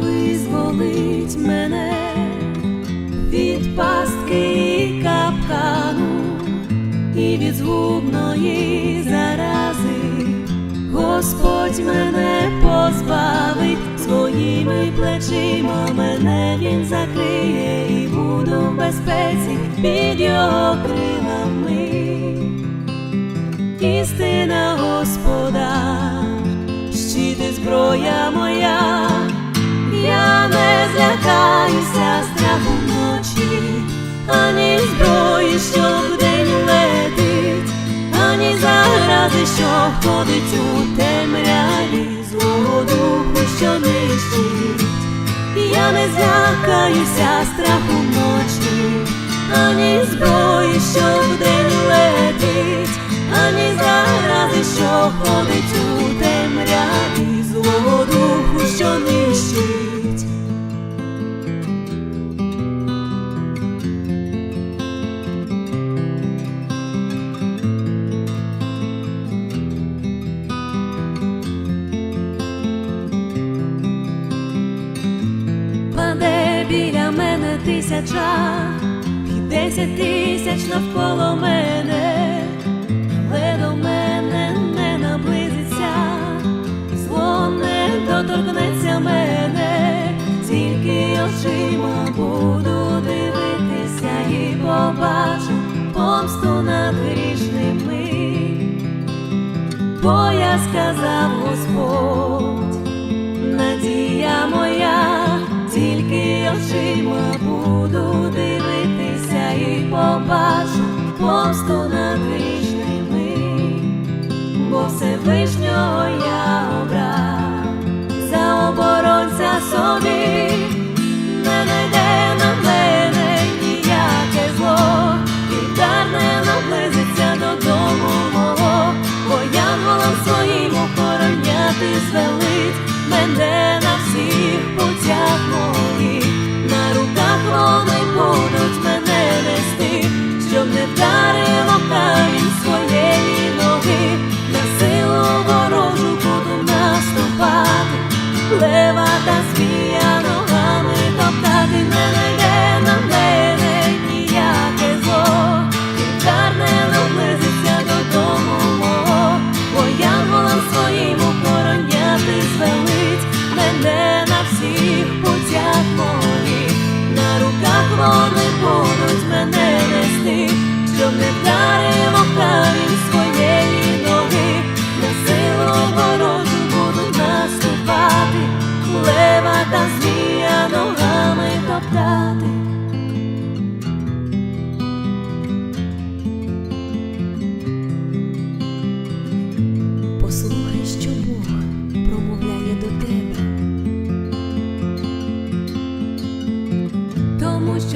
визволить мене від пастки і капкану і від згубної зарази. Господь мене позбавить своїми плечима, мене він закриє і буду в безпеці під його крилами. Істина Господа, щит і зброя моя, не злякаюся страху вночі, ані зброї, що вдень летить, ані зарази, що ходить у темряві, злого духу, що нищить. Я не злякаюся страху вночі, ані зброї, що вдень летить, ані зарази, що ходить біля мене тисяча, і десять тисяч навколо мене, але до мене не наблизиться, зло не доторкнеться мене, тільки очима буду дивитися і побачу помсту над грішними, бо я сказав Господь надія моя, очима буду дивитися і побачу помсту над грішними, бо Всевишнього я обрав за оборонця собі, не найде на мене ніяке зло, і дар не наблизиться додому мого, бо янголам своїм охороняти звелить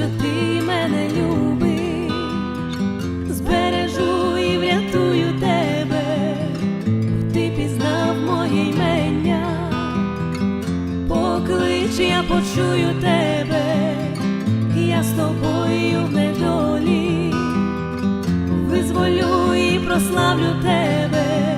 що ти мене любиш, збережу і врятую тебе, ти пізнав моє ймення, поклич, я почую тебе, я з тобою в недолі. Визволю і прославлю тебе,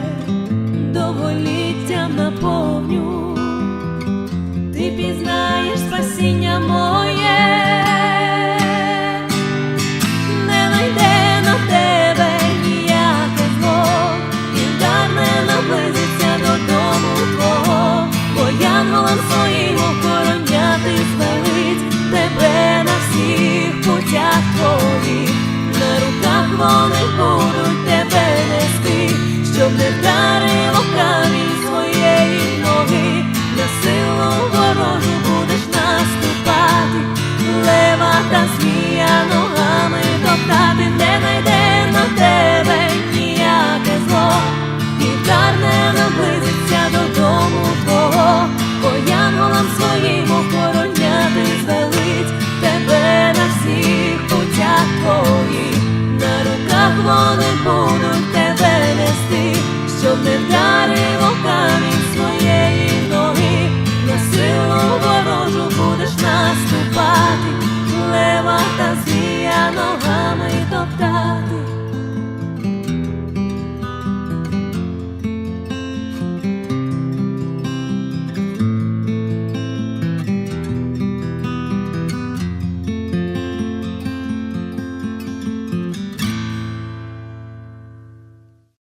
руках на руках вони будуть тебе нести, щоб не вдарило камінь своєї ноги, на силу ворожу будеш наступати, лева та змія ногами топтати.